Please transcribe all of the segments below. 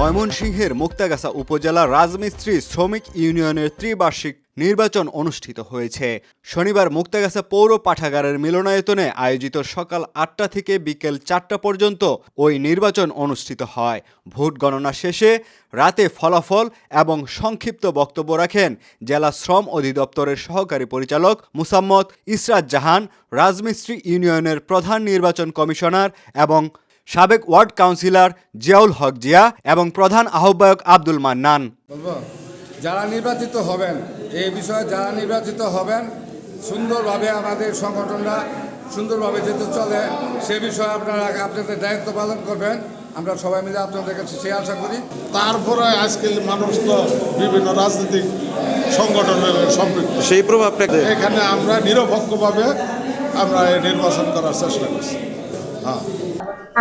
ময়মনসিংহের মুক্তাগাছা উপজেলা রাজমিস্ত্রি শ্রমিক ইউনিয়নের ত্রিবার্ষিক নির্বাচন অনুষ্ঠিত হয়েছে। শনিবার মুক্তাগাছা পৌর পাঠাগারের মিলনায়তনে আয়োজিত সকাল আটটা থেকে বিকেল চারটা পর্যন্ত ওই নির্বাচন অনুষ্ঠিত হয়। ভোট গণনা শেষে রাতে ফলাফল এবং সংক্ষিপ্ত বক্তব্য রাখেন জেলা শ্রম অধিদপ্তরের সহকারী পরিচালক মুসাম্মদ ইসরাত জাহান, রাজমিস্ত্রি ইউনিয়নের প্রধান নির্বাচন কমিশনার এবং সাবেক ওয়ার্ড কাউন্সিলর জিয়াউল হক জিয়া এবং প্রধান আহ্বায়ক আব্দুল মান্নান। বলব যারা নির্বাচিত হবেন এই বিষয়ে যারা নির্বাচিত হবেন সুন্দরভাবে আমাদের সংগঠনরা সুন্দরভাবে যেতে চলে সে বিষয়ে আপনারা আপনাদের দায়িত্ব পালন করবেন। আমরা সবাই মিলে আপনাদের কাছে সে আশা করি। তারপরে আজকাল মানুষ তো বিভিন্ন রাজনৈতিক সংগঠনের সম্পৃক্ত। সেই প্রভাবটা এখানে আমরা নিরপেক্ষভাবে আমরা নির্বাচন করার চেষ্টা করছি।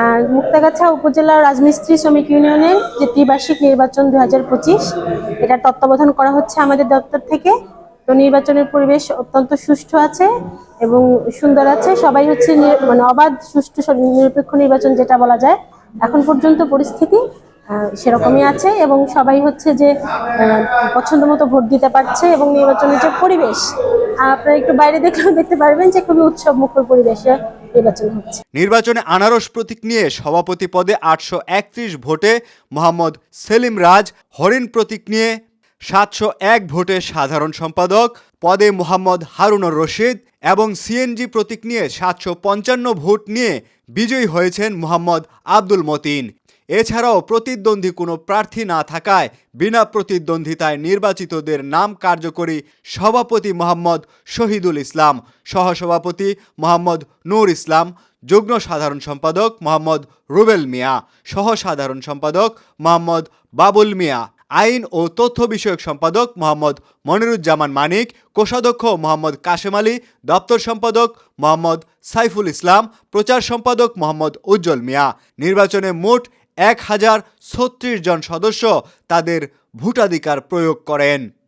আর মুক্তাগাছা উপজেলা রাজমিস্ত্রি শ্রমিক ইউনিয়নের যে ত্রিবার্ষিক নির্বাচন দু হাজার পঁচিশ, এটার তত্ত্বাবধান করা হচ্ছে আমাদের দপ্তর থেকে। তো নির্বাচনের পরিবেশ অত্যন্ত সুষ্ঠু আছে এবং সুন্দর আছে। সবাই হচ্ছে মানে অবাধ, সুষ্ঠু নিরপেক্ষ নির্বাচন যেটা বলা যায়, এখন পর্যন্ত পরিস্থিতি সেরকমই আছে এবং সবাই হচ্ছে যে পছন্দ মতো ভোট দিতে পারছে এবং নির্বাচনের যে পরিবেশ, আপনারা একটু বাইরে দেখলেও দেখতে পারবেন যে খুবই উৎসব মুখর পরিবেশে নির্বাচন আনারস প্রতীক নিয়ে সভাপতি পদে আটশো একত্রিশ ভোটে মোহাম্মদ সেলিম রাজ, হরিণ প্রতীক নিয়ে সাতশো এক ভোটে সাধারণ সম্পাদক, পদে মোহাম্মদ হারুনুর রশিদ এবং সিএনজি প্রতীক নিয়ে সাতশো পঞ্চান্ন ভোট নিয়ে বিজয়ী হয়েছেন মোহাম্মদ আব্দুল মতিন। এছাড়াও প্রতিদ্বন্দ্বী কোনো প্রার্থী না থাকায় বিনা প্রতিদ্বন্দ্বিতায় নির্বাচিতদের নাম কার্যকরী সভাপতি মোহাম্মদ শহীদুল ইসলাম, সহসভাপতি মোহাম্মদ নূর ইসলাম, যুগ্ম সাধারণ সম্পাদক মোহাম্মদ রুবেল মিয়া সহ সাধারণ সম্পাদক মোহাম্মদ বাবুল মিয়া, আইন ও তথ্য বিষয়ক সম্পাদক মোহাম্মদ মনিরুজ্জামান মানিক, কোষাধ্যক্ষ মোহাম্মদ কাশেম আলী, দপ্তর সম্পাদক মোহাম্মদ সাইফুল ইসলাম, প্রচার সম্পাদক মোহাম্মদ উজ্জ্বল মিয়া। নির্বাচনে মোট এক হাজার ছত্রিশ জন সদস্য তাদের ভোটাধিকার প্রয়োগ করেন।